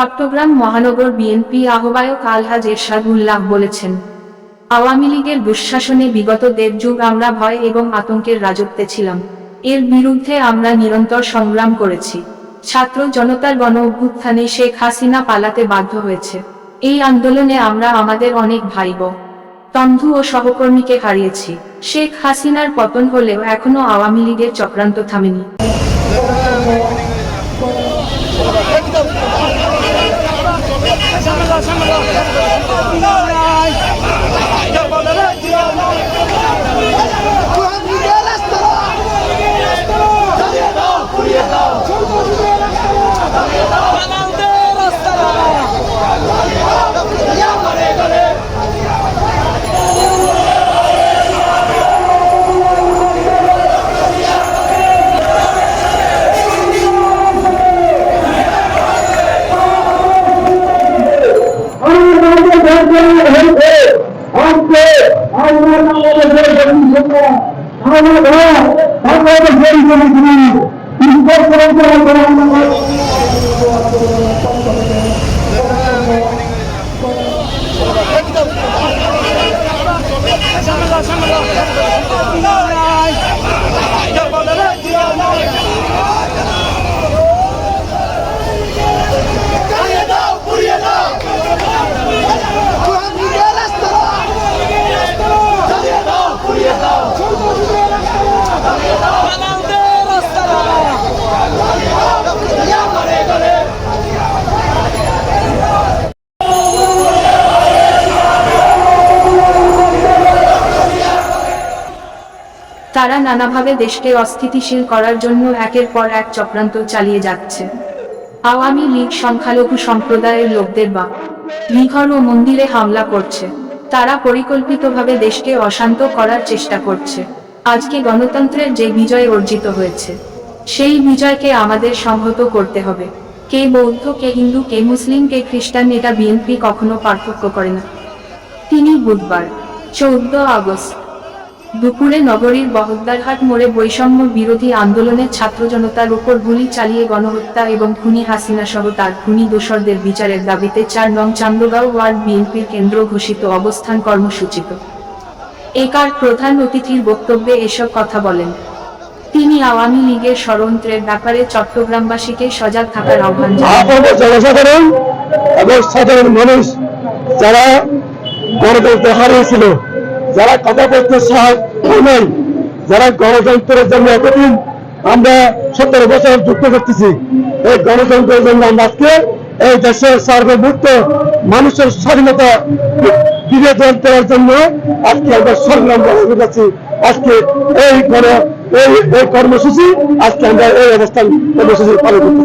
চট্টগ্রাম মহানগর বিএনপি আহ্বায়ক আলহাজ এরশাদ উল্লাহ বলেছেন আওয়ামী লীগের দুঃশাসনে বিগত দেড় যুগ আমরা ভয় এবং আতঙ্কের রাজত্বে ছিলাম। এর বিরুদ্ধে আমরা নিরন্তর সংগ্রাম করেছি। ছাত্র জনতার গণ অভ্যুত্থানে শেখ হাসিনা পালাতে বাধ্য হয়েছে। এই আন্দোলনে আমরা আমাদের অনেক ভাই বোন, তন্ধু ও সহকর্মীকে হারিয়েছি। শেখ হাসিনার পতন হলেও এখনও আওয়ামী লীগের চক্রান্ত থামেনি। জন্য হয়েছে আজকে আমার বাংলাদেশের জনসংখ্যা আমার বাংলাদেশের জনসংখ্যা তারা নানাভাবে দেশকে অস্থিতিশীল করার জন্য একের পর এক চক্রান্ত চালিয়ে যাচ্ছে। আওয়ামী লীগ সংখ্যালঘু সম্প্রদায়ের লোকদের বা লিঘর ও মন্দিরে হামলা করছে। তারা পরিকল্পিতভাবে দেশকে অশান্ত করার চেষ্টা করছে। আজকে গণতন্ত্রের যে বিজয় অর্জিত হয়েছে, সেই বিজয়কে আমাদের সংহত করতে হবে। কে বৌদ্ধ, কে হিন্দু, কে মুসলিম, কে খ্রিস্টান, এটা বিএনপি কখনো পার্থক্য করে না। তিনি বুধবার, চৌদ্দ আগস্ট দুপুরে নগরীর বহদ্দারহাট মোড়ে বৈষম্য বিরোধী আন্দোলনের ছাত্র জনতার উপর গুলি চালিয়ে গণহত্যা এবং খুনি হাসিনা সহ তার খুনি দোসরদের বিচারের দাবিতে চার নং চান্দগাঁও ওয়ার্ড বিএনপির কেন্দ্র ঘোষিত অবস্থান কর্মসূচিত। একার প্রধান অতিথির বক্তব্যে এসব কথা বলেন। তিনি আওয়ামী লীগের ষড়যন্ত্রের ব্যাপারে চট্টগ্রামবাসীকে সজাগ থাকার আহ্বান জানান। যারা গণতন্ত্র হারিয়েছিল যারা কথা বলতে সহায় নাই, যারা গণতন্ত্রের জন্য এতদিন আমরা সতেরো বছর যুক্ত করতেছি, এই গণতন্ত্রের জন্য আমরা আজকে এই দেশের সার্বভৌমত্ব, মানুষের স্বাধীনতা বিবেচনা করার জন্য আজকে আমরা সংগ্রাম করে যাচ্ছি আজকে এই এই কর্মসূচি, আজকে আমরা এই অবস্থান কর্মসূচি পালন করতেছি।